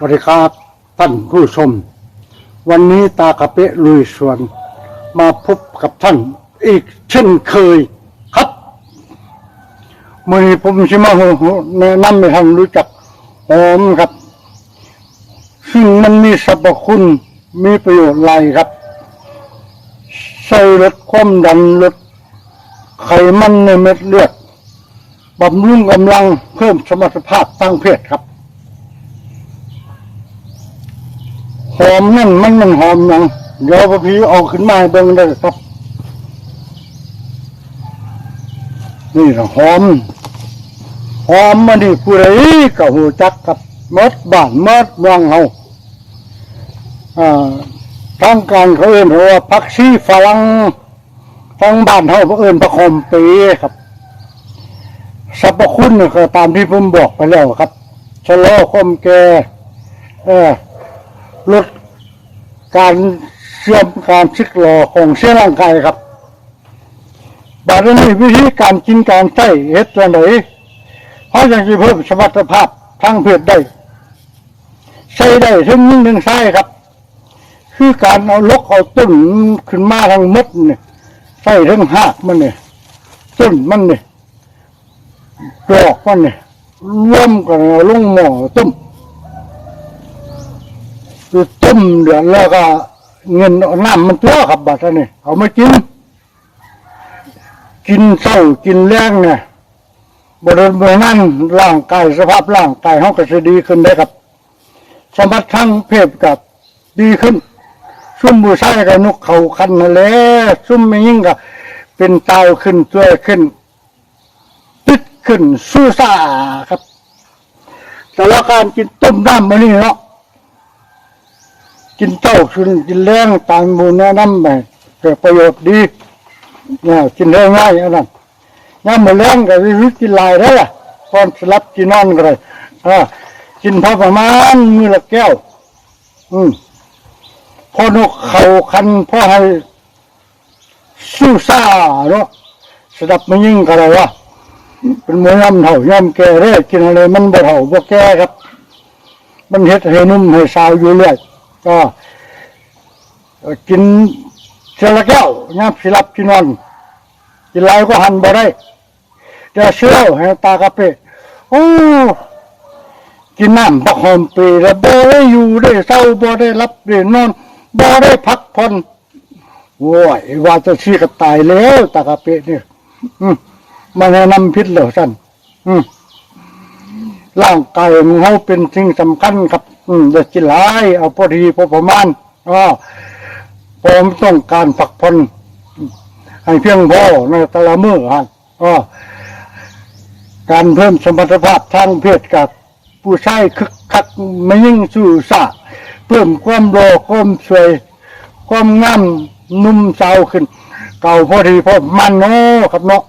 สวัสดีครับท่านผู้ชม วันนี้ตากระเปะลุยสวน มาพบกับท่านอีกเช่นเคยครับมื่อนี้ผมชิมาแนะนำให้ท่านรู้จักหอมครับ ซึ่งมันมีสรรพคุณมีประโยชน์หลายครับใส่ลดความดันลดไขมันในเม็ดเลือดบำรุงกำลังเพิ่มสมรรถภาพทางเพศครับ หอมนั่นมันมันหอมหยังเดี๋ยวพอพี่เอาขึ้นมาเบิ่งได้ครับ นี่นะหอม หอมมันนี่ผู้ใดก็หูจักกับมดบ้านมดเมืองเฮาอ่าทางการเขาเอิ้นว่าผักชีฝรั่งทางบ้านเฮาเขาเอิ้นผักหอมปรครับสรรพคุณก็ตามที่ผมบอกไปแล้วครับชะลอความแก่เออ ลดการเสื่อมการชิกหลอของเส้นร่างกายครับบาดนี้วิธีการกินการใช้เฮ็ดจังไดเพราะยังจะเพิ่มสมรรถภาพทางเพศได้ใช้ได้ทั้งยิ่งทั้งใช้ครับ คือการเอาลกเอาต้นขึ้นมาทางมดเนี่ยใส่ทั้งหากมันเนี่ยต้นมันเนี่ยดอกมันเนี่ยรวมกันเอาลงหม้อต้ม คือต้มเดือดแล้วก็เงินน้ำมันตัวครับบัดนี้เอามากิน กินเศร้ากินแรงเนี่ยบริเวณนั้นร่างกายสภาพร่างกายเขาก็จะดีขึ้นได้ครับ สมรรถทั้งเพศกับดีขึ้น ซุ่มบูชากับนกเขาคันนั่นแหละซุ่มไม่ยิ่งกับเป็นเตาขึ้นตัวขึ้นติดขึ้นสู้ซ่าครับแต่ละการกินต้มน้ำมันนี่เนาะ กินเต้ากินกินแรงตามหมูแนะนำไปเกิดประโยชน์ดีเนี่ยกินได้ง่ายอันนั้นย่ามมาแรงก็วิกินหลายได้ละตอนสลับกินนอนก็เลยอ่ากินพอประมาณมือละแก้ว อืมพอนกเขาคันพ่อให้สู้ซ่าเนาะสดับมันยิ่งก็เลยว่าเป็นมูย่ำเถ่าย่ำแก่เด้กินอะไรมันบ่เถ่าบ่แก่ครับ มันเฮ็ดให้นุ่มให้สาวอยู่เรื่อย ก็กินเชละแก้วน้ำสิรับกินนอนกินไรก็หันบ่ได้แต่เชื่อให้ตากระเปะโอ้กินน้ำบักหอมปีแล้วบ่ได้อยู่ได้เศร้าบ่ได้รับได้นอนบ่ได้พักผ่อนโว้ยว่าจะชี้ก็ตายแล้วตากระเปะเนี่ยมมาแนะนำพิษเหล่าสั้นร่างกายของเขาเป็นสิ่งสำคัญครับ อืมอย่ากินหลายเอาพอดีพอประมาณอ่าผมต้องการพักผ่อนให้เพียงพอในแต่ละมื้อฮะอ่าการเพิ่มสมรรถภาพทางเพศกับผู้ชายคึกคักไม่ยิ่งสู่สะเพิ่มความรอความสวย ความงามนุ่มสาวขึ้น เก่าพอดีพอมันเนาะครับเนาะ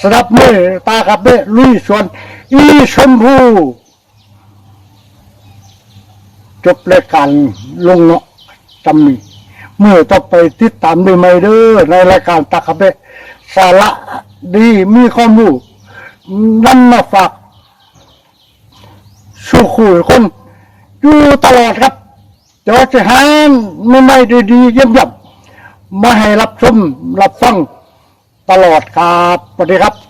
สำหรับมือตากับเบ้ลุยสวน อีชมพู จบรายการลงเนาะจำมีเมื่อต่อไปติดตามด้วยไหมเด้อในรายการตากับเบ้สาระดีมีความรู้นำมาฝากสู่คุยคนอยู่ตลอดครับเดี๋ยวจะหาไม่ไม่ดีๆเยี่ยมๆมาให้รับชมรับฟังตลอดครับสวัสดีครับ